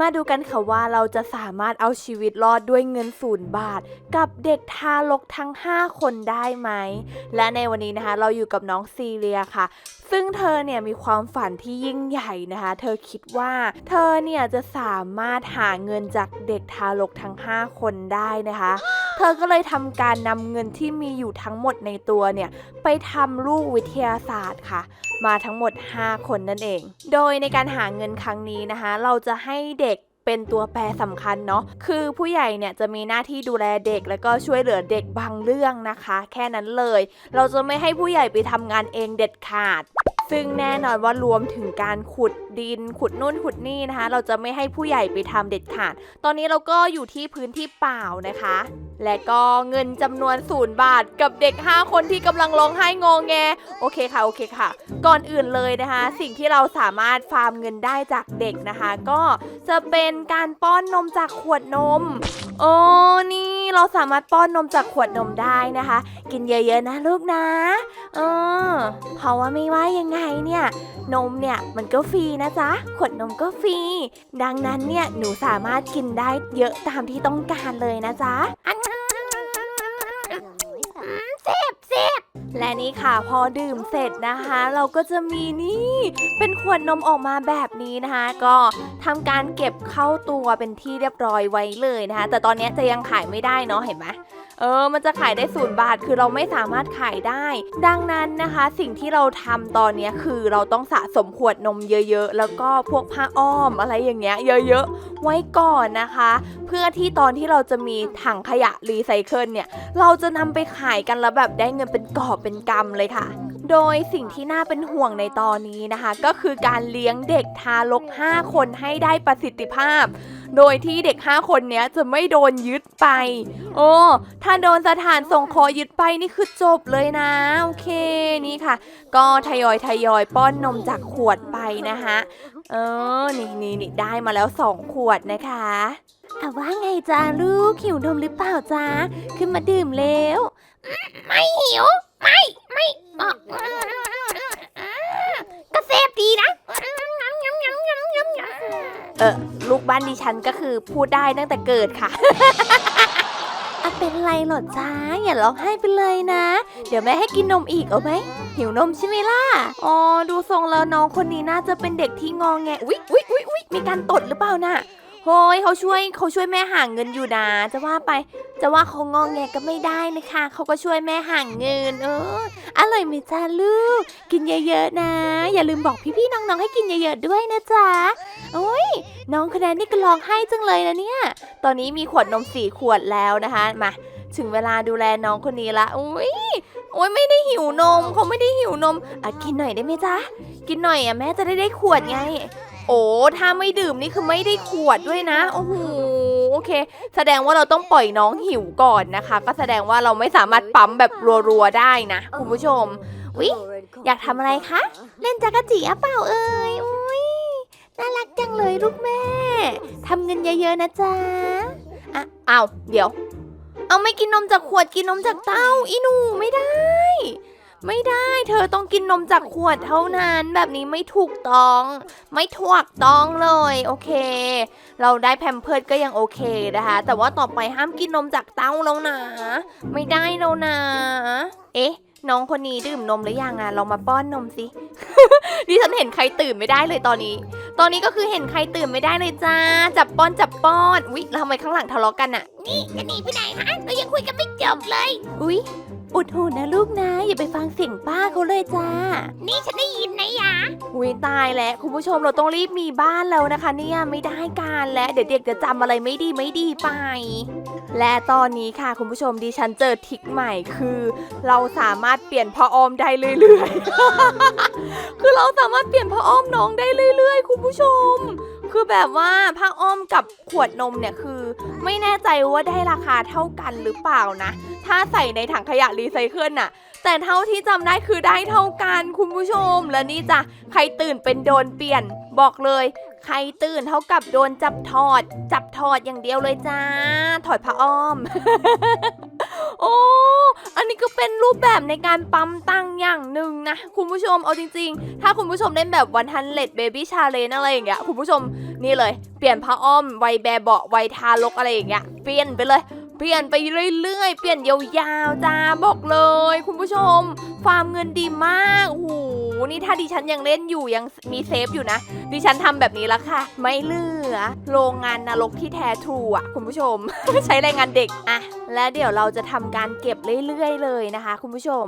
มาดูกันค่ะว่าเราจะสามารถเอาชีวิตรอดด้วยเงินศูนย์บาท กับเด็กทารกทั้ง 5 คนได้ไหม และในวันนี้นะคะเราอยู่กับน้องซีเรียค่ะ ซึ่งเธอเนี่ยมีความฝันที่ยิ่งใหญ่นะคะ เธอคิดว่าเธอเนี่ยจะสามารถหาเงินจากเด็กทารกทั้ง 5 คนได้นะคะ เธอก็เลยทำการนำเงินที่มีอยู่ทั้งหมดในตัวเนี่ยไปทำลูกวิทยาศาสตร์ค่ะ มาทั้งหมด 5 คนนั่นเอง โดยในการหาเงินครั้งนี้นะคะ เราจะให้เด็กเป็นตัวแปรสำคัญเนาะ คือผู้ใหญ่เนี่ยจะมีหน้าที่ดูแลเด็ก แล้วก็ช่วยเหลือเด็กบางเรื่องนะคะ แค่นั้นเลย เราจะไม่ให้ผู้ใหญ่ไปทำงานเองเด็ดขาด ซึ่งแน่นอนว่ารวมถึงการขุดดิน ขุดนู่นขุดนี่นะคะ เราจะไม่ให้ผู้ใหญ่ไปทำเด็ดขาด ตอนนี้เราก็อยู่ที่พื้นที่เปล่านะคะ และก็เงินจำนวนศูนย์บาทกับเด็ก 5 คนที่กำลังร้องไห้งงแง โอเคค่ะ โอเคค่ะ ก่อนอื่นเลยนะคะ สิ่งที่เราสามารถฟาร์มเงินได้จากเด็กนะคะ ก็จะเป็นการป้อนนมจากขวดนม โอ้นี่เราสามารถป้อนนมจากขวดนมได้นะคะ กินเยอะๆนะลูกนะเออเพราะว่าไม่ว่ายังไงเนี่ยนมเนี่ยมันก็ฟรีนะจ๊ะ ขวดนมก็ฟรี ดังนั้นเนี่ยหนูสามารถกินได้เยอะตามที่ต้องการเลยนะจ๊ะอัน และนี่ค่ะพอดื่มเสร็จนะคะ เราก็จะมีนี่เป็นขวดนมออกมาแบบนี้นะคะ ก็ทำการเก็บเข้าตัวเป็นที่เรียบร้อยไว้เลยนะคะ แต่ตอนนี้จะยังขายไม่ได้เนาะเห็นไหมเออ มันจะขายได้ศูนย์บาท คือเราไม่สามารถขายได้ ดังนั้นนะคะ สิ่งที่เราทำตอนนี้คือเราต้องสะสมขวดนมเยอะๆ แล้วก็พวกผ้าอ้อมอะไรอย่างเงี้ยเยอะๆ ไว้ก่อนนะคะ เพื่อที่ตอนที่เราจะมีถังขยะรีไซเคิลเนี่ย เราจะนำไปขายกันแล้วแบบได้เงินเป็นกอเป็นกำเลยค่ะ โดยสิ่งที่น่าเป็นห่วงในตอนนี้นะคะ ก็คือการเลี้ยงเด็กทารก 5 คนให้ได้ประสิทธิภาพ โดยที่เด็ก 5 คนเนี้ยจะไม่โดนยึดไป โอ้ ถ้าโดนสถานส่งขอยึดไปนี่คือจบเลยนะ โอเคนี่ค่ะ ก็ทยอยทยอยป้อนนมจากขวดไปนะคะเออ นี่นี่นี่ได้มาแล้ว 2 ขวดนะคะอะว่าไงจ้าลูกหิวนมหรือเปล่าจ้าขึ้นมาดื่มเร็วไม่หิว ไม่ไม่อะก็เซฟดีนะเออลูกบ้านดิฉันก็คือพูดได้ตั้งแต่เกิดค่ะอะเป็นไรเหรอจ้าอย่าร้องไห้ไปเลยนะ เดี๋ยวแม่ให้กินนมอีกเอาไหมหิวนมใช่ไหมล่ะอ๋อดูทรงแล้วน้องคนนี้น่าจะเป็นเด็กที่งองแงอุ๊ยอุ๊ยอุ๊ยอุ๊ยมีการตดหรือเปล่าน่ะ โฮ้ยเขาช่วยเขาช่วยแม่หาเงินอยู่นะ จะว่าไปจะว่าเขางองแงก็ไม่ได้นะคะเขาก็ช่วยแม่หาเงิน เอออร่อยไหมจ้าลูก กินเยอะๆนะ อย่าลืมบอกพี่ๆน้องๆให้กินเยอะๆด้วยนะจ๊ะโอ้ยน้องคะแนนนี่ก็ร้องไห้จังเลยนะเนี่ย ตอนนี้มีขวดนมสี่ขวดแล้วนะคะมาถึงเวลาดูแลน้องคนนี้ละอุ้ยโอ้ยไม่ได้หิวนมเขาไม่ได้หิวนมอะกินหน่อยได้ไหมจ๊ะกินหน่อยอะแม่จะได้ได้ขวดไง โอ้ถ้าไม่ดื่มนี่คือไม่ได้ขวดด้วยนะ โอ้โหโอเค แสดงว่าเราต้องปล่อยน้องหิวก่อนนะคะ ก็แสดงว่าเราไม่สามารถปั๊มแบบรัวๆได้นะคุณผู้ชมอุ๊ยอยากทำอะไรคะ เล่นจักรจีอะเปล่าเอ่ยอุ้ยน่ารักจังเลยลูกแม่ทำเงินเยอะๆนะจ๊ะอะอ้าวเดี๋ยว เอาไม่กินนมจากขวดกินนมจากเต้าอีหนูไม่ได้ ไม่ได้เธอต้องกินนมจากขวดเท่านั้นแบบนี้ไม่ถูกต้อง ไม่ถูกต้องเลยโอเค เราได้แพมเพิร์ดก็ยังโอเคนะคะ แต่ว่าต่อไปห้ามกินนมจากเต้าแล้วนะ ไม่ได้แล้วนะ เอ๊ะน้องคนนี้ดื่มนมหรือยังอะเรามาป้อนนมสิดิฉันเห็นใครตื่นไม่ได้เลยตอนนี้ ตอนนี้ก็คือเห็นใครตื่นไม่ได้เลยจ้า จับป้อนจับป้อน อุ๊ยแล้วทำไมข้างหลังทะเลาะกันอะนี่จะหนีไปไหนฮะเรายังคุยกันไม่จบเลย อุ๊ย อุดหูนะลูกนะ อย่าไปฟังเสียงป้าเขาเลยจ้า นี่ฉันได้ยินนะยะอุ้ยตายแล้วคุณผู้ชมเราต้องรีบมีบ้านแล้วนะคะ เนี่ยไม่ได้การแล้วเดี๋ยวเด็กจะจำอะไรไม่ดีไม่ดีไป และตอนนี้ค่ะคุณผู้ชมดิฉันเจอทริคใหม่คือ เราสามารถเปลี่ยนผ้าอ้อมได้เรื่อยๆ คือเราสามารถเปลี่ยนผ้าอ้อมน้องได้เรื่อย ๆ คุณผู้ชม คือแบบว่าผ้าอ้อมกับขวดนมเนี่ยคือ ไม่แน่ใจว่าได้ราคาเท่ากันหรือเปล่านะ ถ้าใส่ในถังขยะรีไซเคิลน่ะ แต่เท่าที่จำได้คือได้เท่ากันคุณผู้ชม และนี่จ้ะใครตื่นเป็นโดนเปลี่ยน บอกเลย ใครตื่นเท่ากับโดนจับถอด จับถอดอย่างเดียวเลยจ้า ถอดผ้าอ้อม โอ้อันนี้ก็เป็นรูปแบบในการปั๊มตังอย่างหนึ่งนะ คุณผู้ชมเอาจริง ๆ ถ้าคุณผู้ชมเล่นแบบวันทันเลดเบบี้ชาเลนอะไรอย่างเงี้ยคุณผู้ชมนี่เลย เปลี่ยนผ้าอ้อมไวแบเบาะวัยทารกอะไรอย่างเงี้ยเปลี่ยนไปเลย เปลี่ยนไปเรื่อยๆ เปลี่ยนยาวๆจ้าบอกเลย คุณผู้ชม ฟาร์มเงินดีมากโอ้โหนี่ถ้าดิฉันยังเล่นอยู่ยังมีเซฟอยู่นะ ดิฉันทำแบบนี้ละค่ะ ไม่เหลือ โรงงานนรกที่แท้ทรูอะคุณผู้ชม ใช้แรงงานเด็กอะและเดี๋ยวเราจะทำการเก็บเรื่อยๆ เลยนะคะ คุณผู้ชม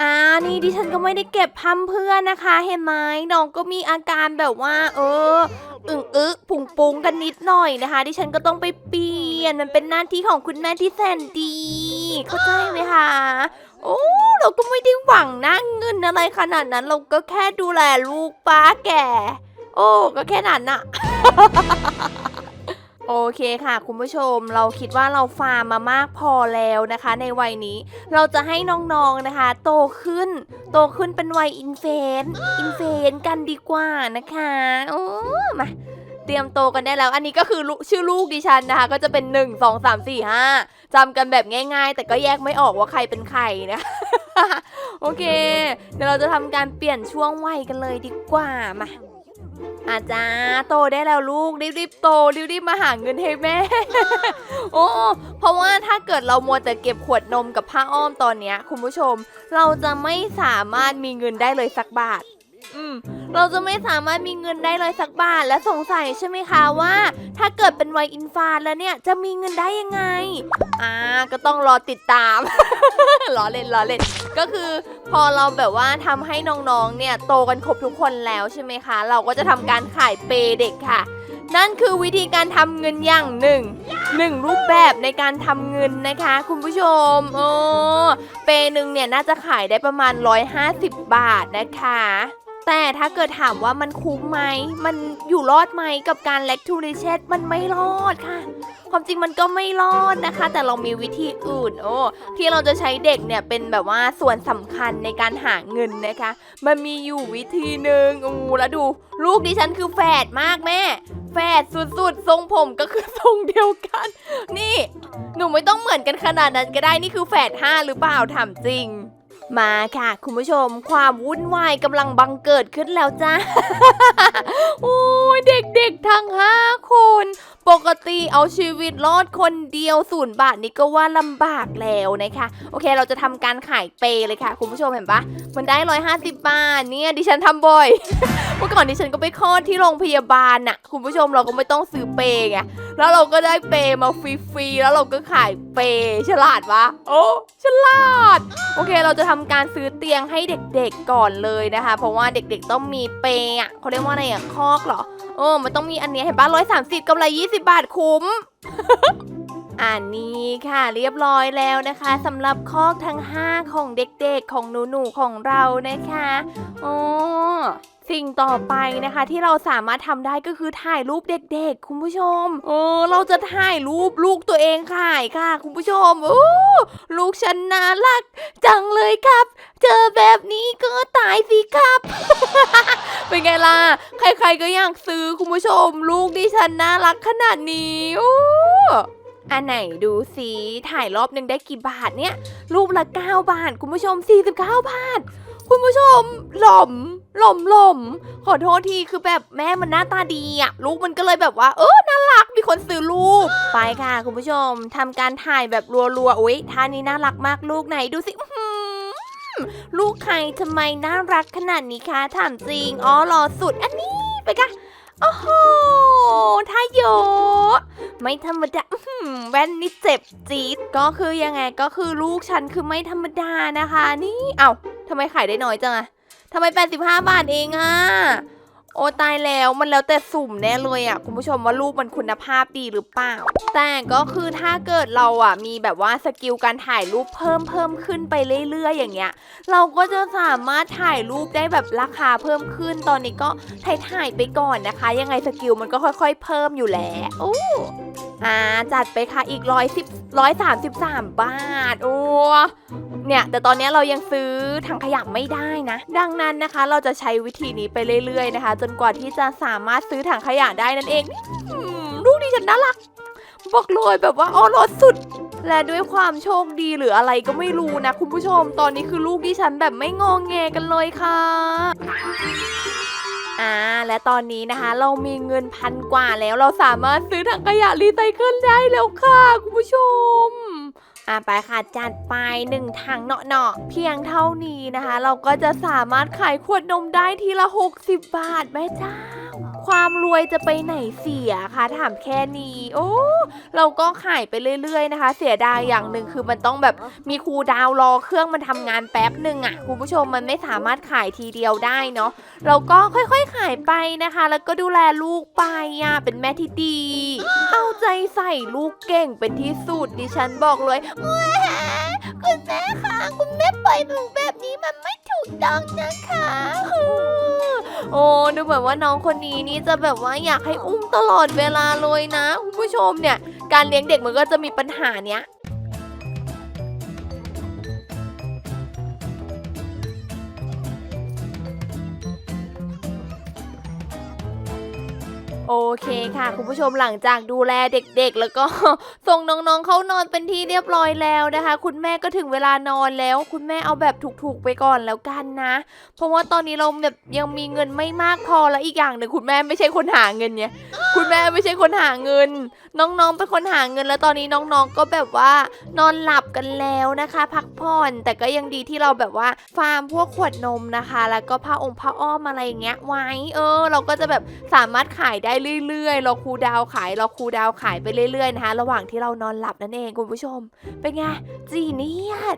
อ่านี่ดิฉันก็ไม่ได้เก็บพัมเพื่อนนะคะ เห็นไหมน้องก็มีอาการแบบว่า เอออึงอึปุงปุงกันนิดหน่อยนะคะ ดิฉันก็ต้องไปเปลี่ยนมันเป็นหน้าที่ของคุณแม่ที่แสนดี เข้าใจไหมคะโอ้เราก็ไม่ได้หวังนะเงินอะไรขนาดนั้น เราก็แค่ดูแลลูกป้าแก่ โอ้ ก็แค่นั้นน่ะ โอเคค่ะ คุณผู้ชมเราคิดว่าเราฟาร์มมามากพอแล้วนะคะ ในวัยนี้เราจะให้น้องๆนะคะ โตขึ้น โตขึ้นเป็นวัยอินเฟนอินเฟนกันดีกว่านะคะโอ้มาเตรียมโตกันได้แล้ว อันนี้ก็คือชื่อลูกดิฉันนะคะ ก็จะเป็น 1 2 3 4 5จำกันแบบง่าย ๆ แต่ก็แยกไม่ออกว่าใครเป็นใครนะโอเค เดี๋ยวเราจะทำการเปลี่ยนช่วงวัยกันเลยดีกว่ามา อาจารย์โตได้แล้วลูกรีบๆโตรีบๆมาหาเงินให้แม่ โอ้เพราะว่าถ้าเกิดเรามัวแต่เก็บขวดนมกับผ้าอ้อมตอนเนี้ยคุณผู้ชม เราจะไม่สามารถมีเงินได้เลยสักบาท อืมเราจะไม่สามารถมีเงินได้เลยสักบาทและสงสัยใช่ไหมคะว่า ถ้าเกิดเป็นวัยอินฟานแล้วเนี่ยจะมีเงินได้ยังไง อ่าก็ต้องรอติดตาม ล้อเล่นล้อเล่นก็คือพอเราแบบว่าทำให้น้องๆเนี่ยโตกันครบทุกคนแล้วใช่ไหมคะ เราก็จะทำการขายเปย์เด็กค่ะ นั่นคือวิธีการทำเงินอย่างหนึ่งหนึ่งรูปแบบในการทำเงินนะคะ คุณผู้ชมโอ้เปย์หนึ่งเนี่ยน่าจะขายได้ประมาณ 150 บาทนะคะ แต่ถ้าเกิดถามว่ามันคุ้มไหม มันอยู่รอดไหมกับการเล็กทูริเชตมันไม่รอดค่ะ ความจริงมันก็ไม่รอดนะคะ แต่เรามีวิธีอื่น โอ้ที่เราจะใช้เด็กเนี่ยเป็นแบบว่าส่วนสำคัญในการหาเงินนะคะ มันมีอยู่วิธีหนึ่งอู้แล้วดู ลูกดิฉันคือแฝดมากแม่ แฝดสุดๆทรงผมก็คือทรงเดียวกัน นี่ หนูไม่ต้องเหมือนกันขนาดนั้นก็ได้นี่คือแฝดห้าหรือเปล่าถามจริง มาค่ะ คุณผู้ชมความวุ่นวายกำลังบังเกิดขึ้นแล้วจ้า โอ้ยเด็กๆทั้งห้าคน ปกติเอาชีวิตรอดคนเดียวศูนย์บาทนี่ก็ว่าลำบากแล้วนะคะ โอเคเราจะทำการขายเปย์เลยค่ะ คุณผู้ชมเห็นปะมันได้ร้อยห้าสิบบาทเนี่ยดิฉันทำบ่อย เมื่อก่อนดิฉันก็ไปคลอดที่โรงพยาบาลน่ะ คุณผู้ชมเราก็ไม่ต้องซื้อเปย์ไง แล้วเราก็ได้เปย์มาฟรีๆแล้วเราก็ขายเปย์ฉลาดวะโอ้ฉลาด โอเคเราจะทำการซื้อเตียงให้เด็กๆก่อนเลยนะคะ เพราะว่าเด็กๆต้องมีเปย์อะเขาเรียกว่าอะไรอะคอกเหรอเออมันต้องมีอันเนี้ยเห็นปะร้อยสามสิบกำไรยี่สิบบาทคุ้มอันนี้ค่ะเรียบร้อยแล้วนะคะสำหรับคอกทั้ง 5 ของเด็กๆของหนูๆของเรานะคะโอ้ สิ่งต่อไปนะคะที่เราสามารถทำได้ก็คือถ่ายรูปเด็กๆ คุณผู้ชมเออเราจะถ่ายรูปลูกตัวเองขายค่ะ คุณผู้ชมโอ้ลูกฉันน่ารัก จังเลยครับ เจอแบบนี้ก็ตายสิครับ เป็นไงล่ะ ใครๆก็อยากซื้อคุณผู้ชม ลูกดิฉันน่ารักขนาดนี้โอ้อันไหนดูสิถ่ายรอบหนึ่งได้กี่บาทเนี่ย รูปละ 9 บาท คุณผู้ชม 49 บาท คุณผู้ชม หล่อม หล่อมหล่อมขอโทษทีคือแบบแม่มันหน้าตาดีอะลูกมันก็เลยแบบว่า เออน่ารักมีคนซื้อลูก ไปค่ะ คุณผู้ชมทำการถ่ายแบบรัวๆอุ้ยท่านี้น่ารักมากลูกไหนดูสิลูกใครทำไมน่ารักขนาดนี้คะถามจริงอ๋อรอสุดอันนี้ไปค่ะ โอ้โหท่าโยะไม่ธรรมดาแว่นนี่เจ็บจี๊ดก็คือยังไงก็คือลูกฉันคือไม่ธรรมดานะคะ นี่เอ้าทำไมขายได้น้อยจังอะทำไม 85 บาทเองอะ อ้ตายแล้วมันแล้วแต่สุ่มแน่เลยอะคุณผู้ชมว่ารูปมันคุณภาพดีหรือเปล่า แต่ก็คือถ้าเกิดเราอะมีแบบว่าสกิลการถ่ายรูปเพิ่มเพิ่มขึ้นไปเรื่อยๆ อย่างเงี้ย เราก็จะสามารถถ่ายรูปได้แบบราคาเพิ่มขึ้นตอนนี้ก็ถ่ายถ่ายๆไปก่อนนะคะ ยังไงสกิลมันก็ค่อย ๆ เพิ่มอยู่แหล้วโอ้ อ่าจัดไปค่ะอีกร้อยสิบร้อยสามสิบสามบาท โอ้เนี่ยแต่ตอนนี้เรายังซื้อถังขยะไม่ได้นะ ดังนั้นนะคะเราจะใช้วิธีนี้ไปเรื่อยๆนะคะ จนกว่าที่จะสามารถซื้อถังขยะได้นั่นเองลูกดิฉันน่ารักบอกเลยแบบว่าอ๋อรถสุด และด้วยความโชคดีหรืออะไรก็ไม่รู้นะ คุณผู้ชมตอนนี้คือลูกดิฉันแบบไม่งองแงกันเลยค่ะ อ่าและตอนนี้นะคะ เรามีเงินพันกว่าแล้วเราสามารถซื้อถังขยะรีไซเคิลได้แล้วค่ะคุณผู้ชมอ่าไปค่ะจัดไปหนึ่งถังเนาะๆเพียงเท่านี้นะคะ เราก็จะสามารถขายขวดนมได้ทีละ 60 บาทแม่เจ้า ความรวยจะไปไหนเสียคะถามแค่นี้ โอ้เราก็ขายไปเรื่อยๆนะคะ เสียดายอย่างหนึ่งคือมันต้องแบบมีครูดาวรอเครื่องมันทำงานแป๊บหนึ่งอะ่ะคุณผู้ชมมันไม่สามารถขายทีเดียวได้เนาะเราก็ค่อยๆขายไปนะคะ แล้วก็ดูแลลูกไปอะเป็นแม่ที่ดี เอาใจใส่ลูกเก่งเป็นที่สุดดิฉันบอกเลย คุณแม่คะคุณแม่ปล่อยหนูแบบนี้มันไม่ถูกต้องนะคะโอ้ดูเหมือนว่าน้องคนนี้นี่จะแบบว่าอยากให้อุ้มตลอดเวลาเลยนะคุณผู้ชมเนี่ย การเลี้ยงเด็กมันก็จะมีปัญหาเนี้ย โอเคค่ะ คุณผู้ชมหลังจากดูแลเด็กๆ แล้วก็ส่งน้องๆเข้านอนเป็นที่เรียบร้อยแล้วนะคะ คุณแม่ก็ถึงเวลานอนแล้ว คุณแม่เอาแบบถูกๆไปก่อนแล้วกันนะ เพราะว่าตอนนี้เราแบบยังมีเงินไม่มากพอแล้วอีกอย่างหนึ่งคุณแม่ไม่ใช่คนหาเงินเนี่ยคุณแม่ไม่ใช่คนหาเงิน น้องๆเป็นคนหาเงินแล้วตอนนี้น้องๆก็แบบว่านอนหลับกันแล้วนะคะ พักผ่อนแต่ก็ยังดีที่เราแบบว่าฟาร์มพวกขวดนมนะคะ แล้วก็ผ้าองค์ผ้าอ้อมอะไรอย่างเงี้ยไว้เออ เราก็จะแบบสามารถขายได้เรื่อยๆ เราครูดาวขาย เราครูดาวขายไปเรื่อยๆนะคะ ระหว่างที่เรานอนหลับนั่นเองคุณผู้ชม เป็นไงจีเนียส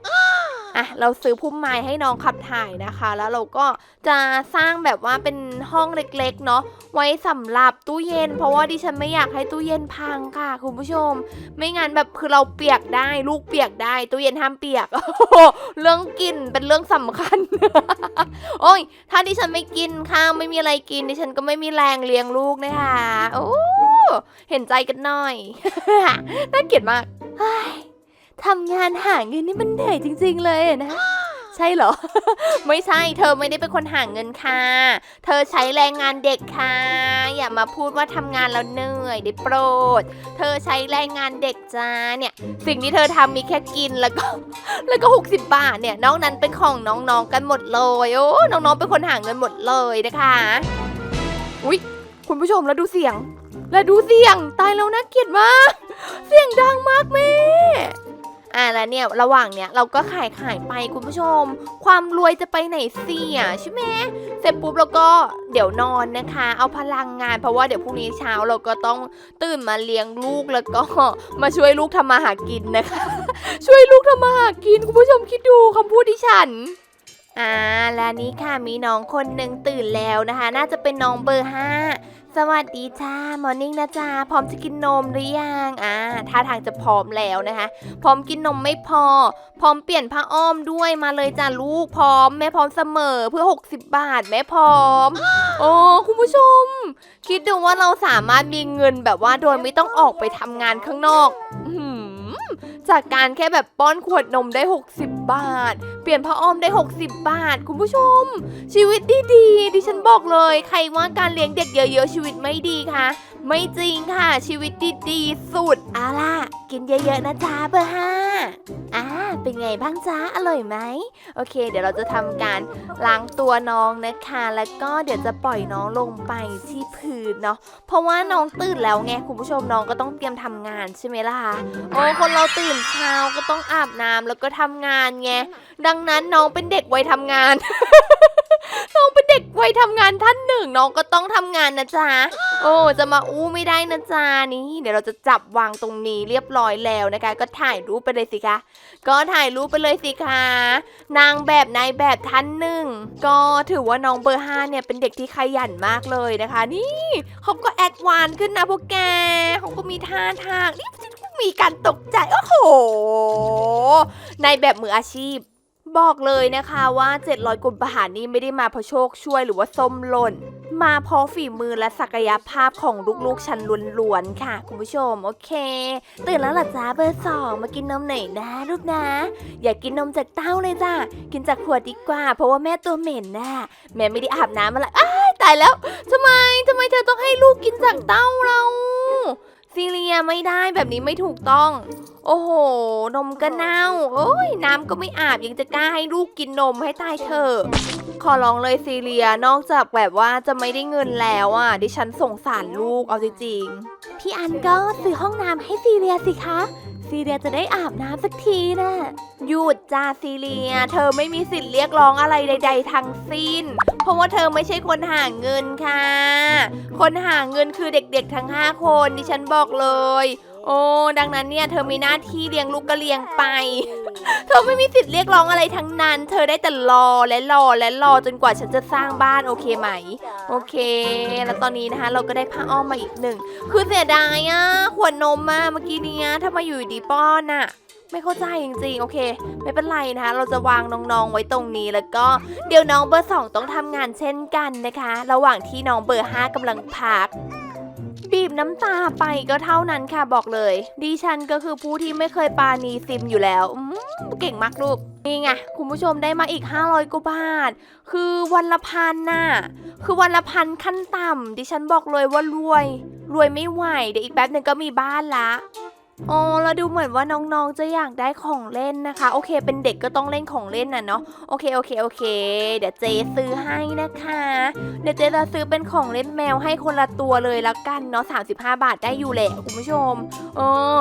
อะเราซื้อพุ่มไม้ให้น้องขับถ่ายนะคะ แล้วเราก็จะสร้างแบบว่าเป็นห้องเล็กๆเนาะไว้สำหรับตู้เย็น เพราะว่าดิฉันไม่อยากให้ตู้เย็นพังค่ะ คุณผู้ชม ไม่งั้นแบบคือเราเปียกได้ ลูกเปียกได้ ตู้เย็นห้ามเปียกเรื่องกินเป็นเรื่องสำคัญ โอ้ย ถ้าดิฉันไม่กินข้าวไม่มีอะไรกินดิฉันก็ไม่มีแรงเลี้ยงลูกนะคะโอ้เห็นใจกันหน่อยน่าเกลียดมากเฮ้ย ทำงานหาเงินนี่มันเหนื่อยจริง ๆ เลยอะนะ ใช่เหรอ ไม่ใช่ เธอไม่ได้เป็นคนหาเงินค่ะ เธอใช้แรงงานเด็กค่ะ อย่ามาพูดว่าทำงานแล้วเหนื่อยได้โปรด เธอใช้แรงงานเด็กจ้าเนี่ย สิ่งที่เธอทำมีแค่กินแล้วก็ แล้วก็ 60 บาทเนี่ย นอกนั้นเป็นของน้องๆกันหมดเลย โอ้น้องๆเป็นคนหาเงินหมดเลยนะคะ อุ๊ย คุณผู้ชมแล้วดูเสียง แล้วดูเสียง ตายแล้วนะเกลียดมาก เสียงดังมากแม่ อ่าแล้วเนี่ยระหว่างเนี้ยเราก็ขายขายไปคุณผู้ชม ความรวยจะไปไหนเสียใช่ไหมเสร็จปุ๊บเราก็เดี๋ยวนอนนะคะ เอาพลังงาน เพราะว่าเดี๋ยวพรุ่งนี้เช้าเราก็ต้องตื่นมาเลี้ยงลูกแล้วก็มาช่วยลูกทำมาหากินนะคะ ช่วยลูกทำมาหากินคุณผู้ชมคิดดูคำพูดดิฉันอ่าและนี้ค่ะมีน้องคนหนึ่งตื่นแล้วนะคะ น่าจะเป็นน้องเบอร์ห้า สวัสดีจ้ามอร์นิ่งนะจ้าพร้อมจะกินนมหรือยังอ่าท่าทางจะพร้อมแล้วนะคะ พร้อมกินนมไม่พอ พร้อมเปลี่ยนผ้าอ้อมด้วยมาเลยจ้าลูกพร้อมแม่พร้อมเสมอเพื่อ 60 บาทแม่พร้อม โอ้คุณผู้ชม คิดดูว่าเราสามารถมีเงินแบบว่าโดยไม่ต้องออกไปทำงานข้างนอกอื จากการแค่แบบป้อนขวดนมได้ 60 บาท เปลี่ยนผ้าอ้อมได้ 60 บาท คุณผู้ชม ชีวิตดีๆดิฉันบอกเลย ใครว่าการเลี้ยงเด็กเยอะๆชีวิตไม่ดีคะ ไม่จริงค่ะ ชีวิตดีๆสุดเอาล่ะ กินเยอะๆนะจ๊ะเบอร์ห้าอ่าเป็นไงบ้างจ๊ะอร่อยไหมโอเค เดี๋ยวเราจะทำการล้างตัวน้องนะคะ แล้วก็เดี๋ยวจะปล่อยน้องลงไปที่พื้นเนาะเพราะว่าน้องตื่นแล้วไงคุณผู้ชมน้องก็ต้องเตรียมทำงานใช่ไหมล่ะคะโอ้คนเราตื่นเช้าก็ต้องอาบน้ำแล้วก็ทำงานไงดังนั้นน้องเป็นเด็กวัยทำงาน องเป็นเด็กวัยทำงานท่านหนึ่งน้องก็ต้องทำงานนะจ๊ะ โอ้จะมาอู้ไม่ได้นะจ๊ะนี่เดี๋ยวเราจะจับวางตรงนี้เรียบร้อยแล้วนะคะ ก็ถ่ายรูปไปเลยสิคะ ก็ถ่ายรูปไปเลยสิคะ นางแบบนายแบบท่านหนึ่งก็ถือว่าน้องเบอร์ห้าเนี่ยเป็นเด็กที่ขยันมากเลยนะคะ นี่เขาก็แอดวานซ์ขึ้นนะพวกแกเขาก็มีท่าทางนี่มีการตกใจโอ้โหนายแบบมืออาชีพ บอกเลยนะคะว่า 700กว่าบาทนี้ไม่ได้มาเพราะโชคช่วยหรือว่าส้มหล่น มาเพราะฝีมือและศักยภาพของลูกๆฉันล้วนๆค่ะ คุณผู้ชมโอเค ตื่นแล้วเหรอจ้าเบอร์สองมากินนมหน่อยนะลูกนะ อย่ากกินนมจากเต้าเลยจ้ากินจากขวดดีกว่า เพราะว่าแม่ตัวเหม็นน่ะแม่ไม่ได้อาบน้ำมาละอ้ายตายแล้วทำไมทำไมเธอต้องให้ลูกกินจากเต้าเรา ซีเรียไม่ได้แบบนี้ไม่ถูกต้อง โอ้โห นมก็เน่า โอ้ยน้ำก็ไม่อาบยังจะกล้าให้ลูกกินนมให้ตายเถอะขอร้องเลยซีเรียนอกจากแบบว่าจะไม่ได้เงินแล้วอะ ดิฉันสงสารลูกเอาจริงๆ พี่อันก็ซื้อห้องน้ำให้ซีเรียสิคะ ซีเรียจะได้อาบน้ำสักทีนะหยุดจ้าซีเรีย เธอไม่มีสิทธิ์เรียกร้องอะไรใด ๆ ทั้งสิ้น เพราะว่าเธอไม่ใช่คนหาเงินค่ะ คนหาเงินคือเด็กๆทั้ง 5 คนดิฉันบอกเลย โอ้ดังนั้นเนี่ยเธอมีหน้าที่เลี้ยงลูกก็เลี้ยงไป เธอไม่มีสิทธิ์เรียกร้องอะไรทั้งนั้น เธอได้แต่รอและรอและรอจนกว่าฉันจะสร้างบ้านโอเคไหม โอเค แล้วตอนนี้นะคะ เราก็ได้ผ้าอ้อมมาอีกหนึ่ง คือเสียดายอะขวดนมมาเมื่อกี้เนี้ยถ้ามาอยู่ดีป้อนอะไม่เข้าใจจริงๆ โอเค ไม่เป็นไรนะคะ เราจะวางน้องๆไว้ตรงนี้แล้วก็เดี๋ยวน้องเบอร์สองต้องทำงานเช่นกันนะคะ ระหว่างที่น้องเบอร์ห้ากำลังพัก บีบน้ำตาไปก็เท่านั้นค่ะบอกเลย ดิฉันก็คือผู้ที่ไม่เคยปาณีซิมอยู่แล้วอืมเก่งมากลูกนี่ไงคุณผู้ชมได้มาอีก 500กว่าบาท คือวันละพันน่ะ คือวันละพันขั้นต่ำดิฉันบอกเลยว่ารวย รวยไม่ไหว เดี๋ยวอีกแป๊บหนึ่งก็มีบ้านละ อ๋อแล้วดูเหมือนว่าน้องๆจะอยากได้ของเล่นนะคะ โอเค เป็นเด็กก็ต้องเล่นของเล่นน่ะเนาะโอเคโอเคโอเค เดี๋ยวเจซื้อให้นะคะ เดี๋ยวเจจะซื้อเป็นของเล่นแมวให้คนละตัวเลยแล้วกันเนาะ35 บาทได้อยู่แหละคุณผู้ชมเออ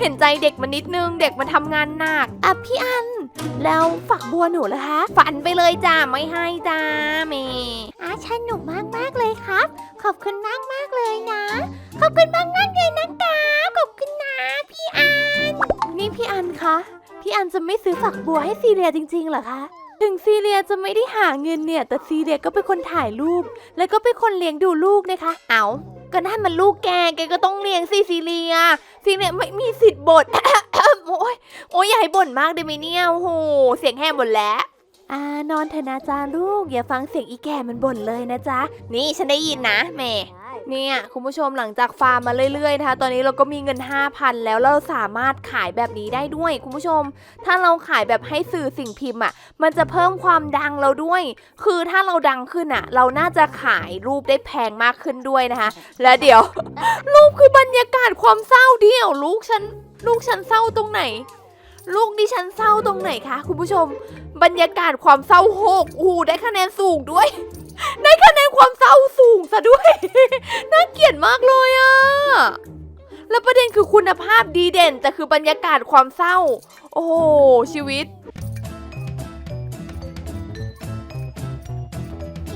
เห็นใจเด็กมันนิดนึงเด็กมันทำงานหนักอะพี่อัน แล้วฝักบัวหนูล่ะคะฝันไปเลยจ้าไม่ให้จ้าเมอาสนุกมากมากๆเลยครับ ขอบคุณมากมากๆเลยนะ ขอบคุณมากมากๆเลยนะคะขอบคุณนะ พี่อานี่พี่อันคะ พี่อันจะไม่ซื้อฝักบัวให้ซีเรียจริงๆเหรอคะ ถึงซีเรียจะไม่ได้หาเงินเนี่ย แต่ซีเรียก็เป็นคนถ่ายรูป แล้วก็เป็นคนเลี้ยงดูลูกนะคะ เอาก็นั่นมันลูกแก แกก็ต้องเลี้ยงสิซีเรีย ซีเรียไม่มีสิทธิ์บ่น โอ้ยโอ้ยอย่าให้บ่นมากได้ไหมเนี่ยโอ้โห เสียงแห้งหมดแล้วอ่านอนเถอะนะจ๊ะลูก อย่าฟังเสียงอีแก่มันบ่นเลยนะจ๊ะ นี่ฉันได้ยินนะแม่ เนี่ยคุณผู้ชมหลังจากฟาร์มมาเรื่อยๆนะคะตอนนี้เราก็มีเงิน 5,000 แล้วเราสามารถขายแบบนี้ได้ด้วย คุณผู้ชม ถ้าเราขายแบบให้สื่อสิ่งพิมพ์อะ มันจะเพิ่มความดังเราด้วย คือถ้าเราดังขึ้นอะ เราน่าจะขายรูปได้แพงมากขึ้นด้วยนะคะ และเดี๋ยว รูปคือบรรยากาศความเศร้าเดียว ลูกฉันลูกฉันเศร้าตรงไหน ลูกดิฉันเศร้าตรงไหนคะคุณผู้ชม บรรยากาศความเศร้าโหกอูได้คะแนนสูงด้วย ได้คะแนนความเศร้าสูงซะด้วย น่าเกลียดมากเลยอะ แล้วประเด็นคือคุณภาพดีเด่น แต่คือบรรยากาศความเศร้า โอ้โหชีวิต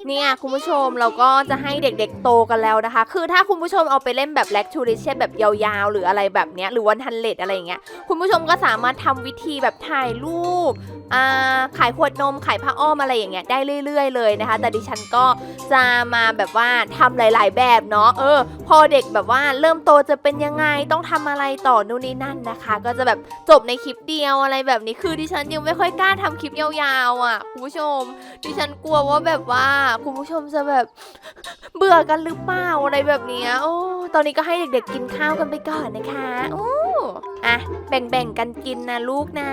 เนี่ยคุณผู้ชมเราก็จะให้เด็กๆโตกันแล้วนะคะ คือถ้าคุณผู้ชมเอาไปเล่นแบบแลคทูริเชนแบบยาวๆ หรืออะไรแบบเนี้ยหรือวันทันเลดอะไรอย่างเงี้ยคุณผู้ชมก็สามารถทำวิธีแบบถ่ายรูปอ่าขายขวดนมขายผ้าอ้อมอะไรอย่างเงี้ยได้เรื่อย ๆ เลยนะคะ แต่ดิฉันก็จะมาแบบว่าทำหลาย ๆ แบบเนาะเออ พอเด็กแบบว่าเริ่มโตจะเป็นยังไงต้องทำอะไรต่อนู่นนี่นั่นนะคะ ก็จะแบบจบในคลิปเดียวอะไรแบบนี้คือดิฉันยังไม่ค่อยกล้าทำคลิปยาวๆอะคุณผู้ชมดิฉันกลัวว่าแบบว่าคุณผู้ชมจะแบบเบื่อกันหรือเปล่าอะไรแบบนี้โอ้ตอนนี้ก็ให้เด็กๆกินข้าวกันไปก่อนนะคะโอ้อะแบ่งๆกันกินนะลูกนะ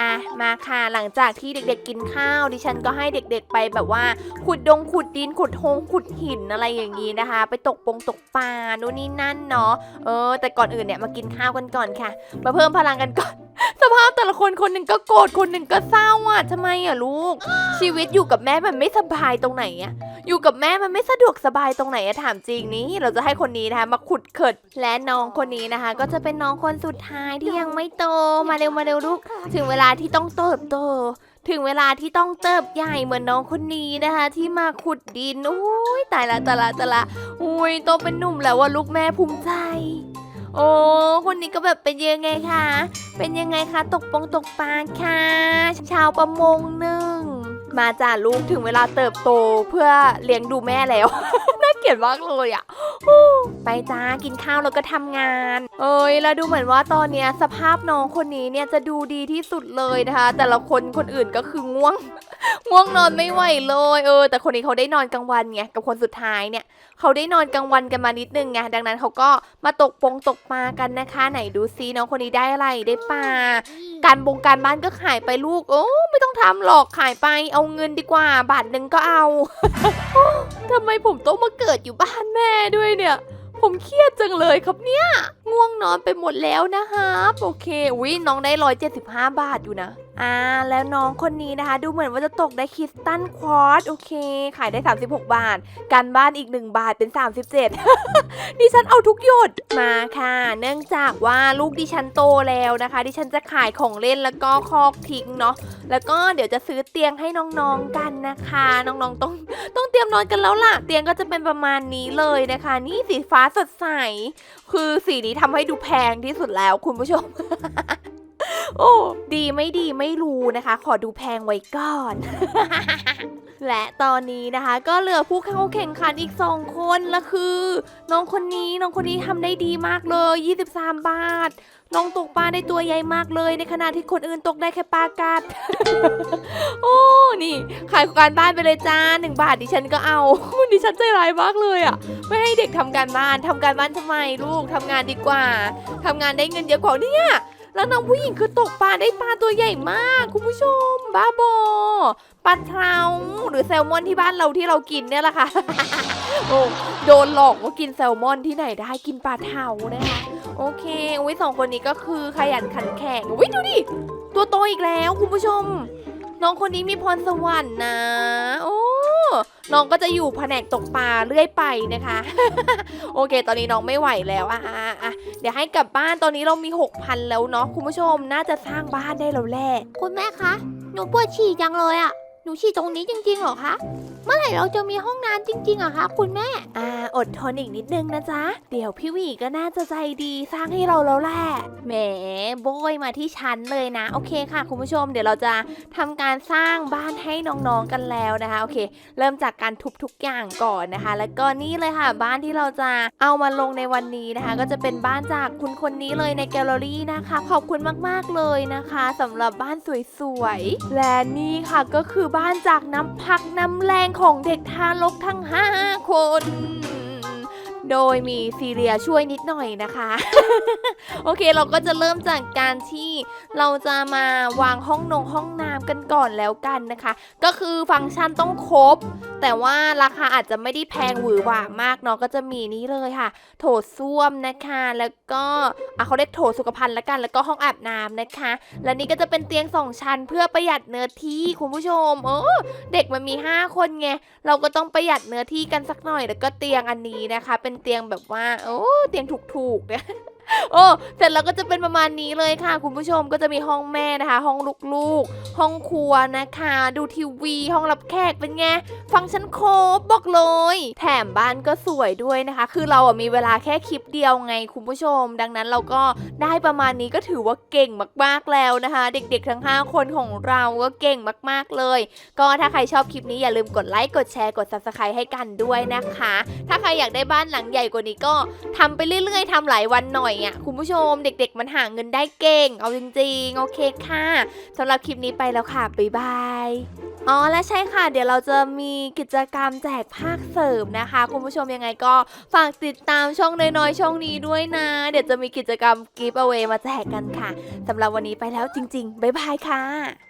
อะมาค่ะหลังจากที่เด็กๆกินข้าว ดิฉันก็ให้เด็กๆไปแบบว่า ขุดดงขุดดินขุดโฮงขุดหินอะไรอย่างนี้นะคะ ไปตกปงตกปลาโน่นนี่นั่นเนาะเออแต่ก่อนอื่นเนี่ยมากินข้าวกันก่อนค่ะ มาเพิ่มพลังกันก่อน สภาพแต่ละคนคนหนึ่งก็โกรธคนหนึ่งก็เศร้าอะทำไมอะลูก ชีวิตอยู่กับแม่มันไม่สบายตรงไหนอะอยู่กับแม่มันไม่สะดวกสบายตรงไหนอะถามจริงนี้ เราจะให้คนนี้นะคะมาขุดเขิดและน้องคนนี้นะคะ ก็จะเป็นน้องคนสุดท้ายที่ยังไม่โตมาเร็วมาเร็วลูก ถึงเวลาที่ต้องเติบโต ถึงเวลาที่ต้องเติบใหญ่เหมือนน้องคนนี้นะคะ ที่มาขุดดินโอ้ยตายละตายละตายละอุ้ยโตเป็นหนุ่มแล้วว่าลูกแม่ภูมิใจ โอ้คนนี้ก็แบบเป็นยังไงคะ เป็นยังไงคะตกปงตกปลาค่ะ ชาวประมงหนึ่ง มาจ้าลูกถึงเวลาเติบโตเพื่อเลี้ยงดูแม่แล้ว น่าเกลียดมากเลยอะไปจ้ากินข้าวแล้วก็ทำงาน เอ้ยแล้วดูเหมือนว่าตอนเนี้ยสภาพน้องคนนี้เนี่ยจะดูดีที่สุดเลยนะคะ แต่ละคนคนอื่นก็คือง่วง ง่วงนอนไม่ไหวเลย เออ แต่คนนี้เขาได้นอนกลางวันไงกับคนสุดท้ายเนี่ย เขาได้นอนกลางวันกันมานิดนึงไงดังนั้นเขาก็มาตกปงตกปลากันนะคะ ไหนดูซิน้องคนนี้ได้อะไรได้ปลาการบงการบ้านก็ขายไปลูก โอ้ไม่ต้องทำหรอกขายไปเอาเงินดีกว่า บาทหนึ่งก็เอาทำไมผมต้องมาเกิดอยู่บ้านแม่ด้วยเนี่ย ผมเครียดจังเลยครับเนี่ยง่วงนอนไปหมดแล้วนะครับ โอเควิน้องได้ร้อยเจ็ดสิบห้าบาทอยู่นะ อ่าแล้วน้องคนนี้นะคะ ดูเหมือนว่าจะตกได้คริสตันควอตโอเค ขายได้ 36 บาทการบ้านอีก 1 บาทเป็น 37 ดิฉันเอาทุกหยดมาค่ะ เนื่องจากว่าลูกดิฉันโตแล้วนะคะ ดิฉันจะขายของเล่นแล้วก็คอกทิ้งเนาะแล้วก็เดี๋ยวจะซื้อเตียงให้น้องๆกันนะคะ น้องๆต้องต้องเตรียมนอนกันแล้วล่ะ เตียงก็จะเป็นประมาณนี้เลยนะคะ นี่สีฟ้าสดใสคือสีนี้ทำให้ดูแพงที่สุดแล้วคุณผู้ชม โอ้ดีไม่ดีไม่รู้นะคะ ขอดูแพงไว้ก่อน และตอนนี้นะคะ ก็เหลือผู้เข้าแข่งขันอีกสองคนละคือ น้องคนนี้น้องคนนี้ทำได้ดีมากเลย 23 บาท น้องตกปลาได้ตัวใหญ่มากเลย ในขณะที่คนอื่นตกได้แค่ปลากัด โอ้นี่ขายการบ้านไปเลยจ้าหนึ่งบาทดิฉันก็เอา ดิฉันใจร้ายมากเลยอะ่ะ ไม่ให้เด็กทำการบ้านทำการบ้านทำไมลูกทำงานดีกว่าทำงานได้เงินเยอะกว่าเนี่ย แล้วน้องผู้หญิงคือตกปลาได้ปลาตัวใหญ่มาก คุณผู้ชม บ้าบอปลาเทาหรือแซลมอนที่บ้านเราที่เรากินเนี่ยแหละค่ะโอ้โดนหลอกว่ากินแซลมอนที่ไหนได้กินปลาเทานะคะโอเคอุ้ยสองคนนี้ก็คือขยันขันแข็งอุ้ยดูดิตัวโตอีกแล้วคุณผู้ชม น้องคนนี้มีพรสวรรค์นะ โอ้ น้องก็จะอยู่แผนกตกปลาเรื่อยไปนะคะ โอเค ตอนนี้น้องไม่ไหวแล้วอะอะอะเดี๋ยวให้กลับบ้านตอนนี้เรามี6,000แล้วเนาะคุณผู้ชมน่าจะสร้างบ้านได้แล้วแหละคุณแม่คะหนูปวดฉี่จังเลยอะหนูฉี่ตรงนี้จริงๆเหรอคะ มื่อไหร่เราจะมีห้องน้ำจริงๆอะคะคุณแม่ อ่า อดทนอีกนิดนึงนะจ๊ะ เดี๋ยวพี่วีก็น่าจะใจดีสร้างให้เราแล้วแหละ แหมโบยมาที่ชั้นเลยนะ โอเคค่ะ คุณผู้ชม เดี๋ยวเราจะทำการสร้างบ้านให้น้องๆกันแล้วนะคะ โอเค เริ่มจากการทุบทุกอย่างก่อนนะคะ แล้วก็นี่เลยค่ะ บ้านที่เราจะเอามาลงในวันนี้นะคะ ก็จะเป็นบ้านจากคุณคนนี้เลยในแกลเลอรี่นะคะ ขอบคุณมากๆเลยนะคะสำหรับบ้านสวยๆ และนี่ค่ะก็คือบ้านจากน้ำพักน้ำแรงของเด็กทารกทั้ง5คน โดยมีซีเรียช่วยนิดหน่อยนะคะ โอเคเราก็จะเริ่มจากการที่เราจะมาวางห้องนงห้องน้ำกันก่อนแล้วกันนะคะ ก็คือฟังก์ชันต้องครบ แต่ว่าราคาอาจจะไม่ได้แพงหวือหวามากเนาะก็จะมีนี้เลยค่ะ โถส้วมนะคะแล้วก็อะเขาเรียกโถสุขภัณฑ์ละกัน แล้วก็ห้องอาบน้ำนะคะ และนี่ก็จะเป็นเตียงสองชั้นเพื่อประหยัดเนื้อที่คุณผู้ชมเออเด็กมันมี 5 คนไงเราก็ต้องประหยัดเนื้อที่กันสักหน่อยแล้วก็เตียงอันนี้นะคะ เป็นเตียงแบบว่า โอ้ เตียงถูกๆเนี่ย โอ้เสร็จแล้วก็จะเป็นประมาณนี้เลยค่ะ คุณผู้ชมก็จะมีห้องแม่นะคะ ห้องลูกๆ ห้องครัวนะคะ ดูทีวี ห้องรับแขกเป็นไงฟังก์ชันครบบอกเลย แถมบ้านก็สวยด้วยนะคะ คือเราอะมีเวลาแค่คลิปเดียวไงคุณผู้ชม ดังนั้นเราก็ได้ประมาณนี้ก็ถือว่าเก่งมากๆแล้วนะคะ เด็กๆทั้ง 5 คนของเราก็เก่งมากๆเลย ก็ถ้าใครชอบคลิปนี้อย่าลืมกดไลค์กดแชร์กด subscribe ให้กันด้วยนะคะ ถ้าใครอยากได้บ้านหลังใหญ่กว่านี้ก็ทำไปเรื่อยๆทำหลายวันหน่อยอะคุณผู้ชมเด็ก ๆ มันหาเงินได้เก่ง เอาจริงๆโอเคค่ะสำหรับคลิปนี้ไปแล้วค่ะบ๊ายบายอ๋อและใช่ค่ะ เดี๋ยวเราจะมีกิจกรรมแจกภาคเสริมนะคะ คุณผู้ชมยังไงก็ฝากติดตามช่องน้อยๆช่องนี้ด้วยนะ เดี๋ยวจะมีกิจกรรมกิฟต์เอาไว้มาแจกกันค่ะสำหรับวันนี้ไปแล้วจริง ๆบ๊ายบายค่ะ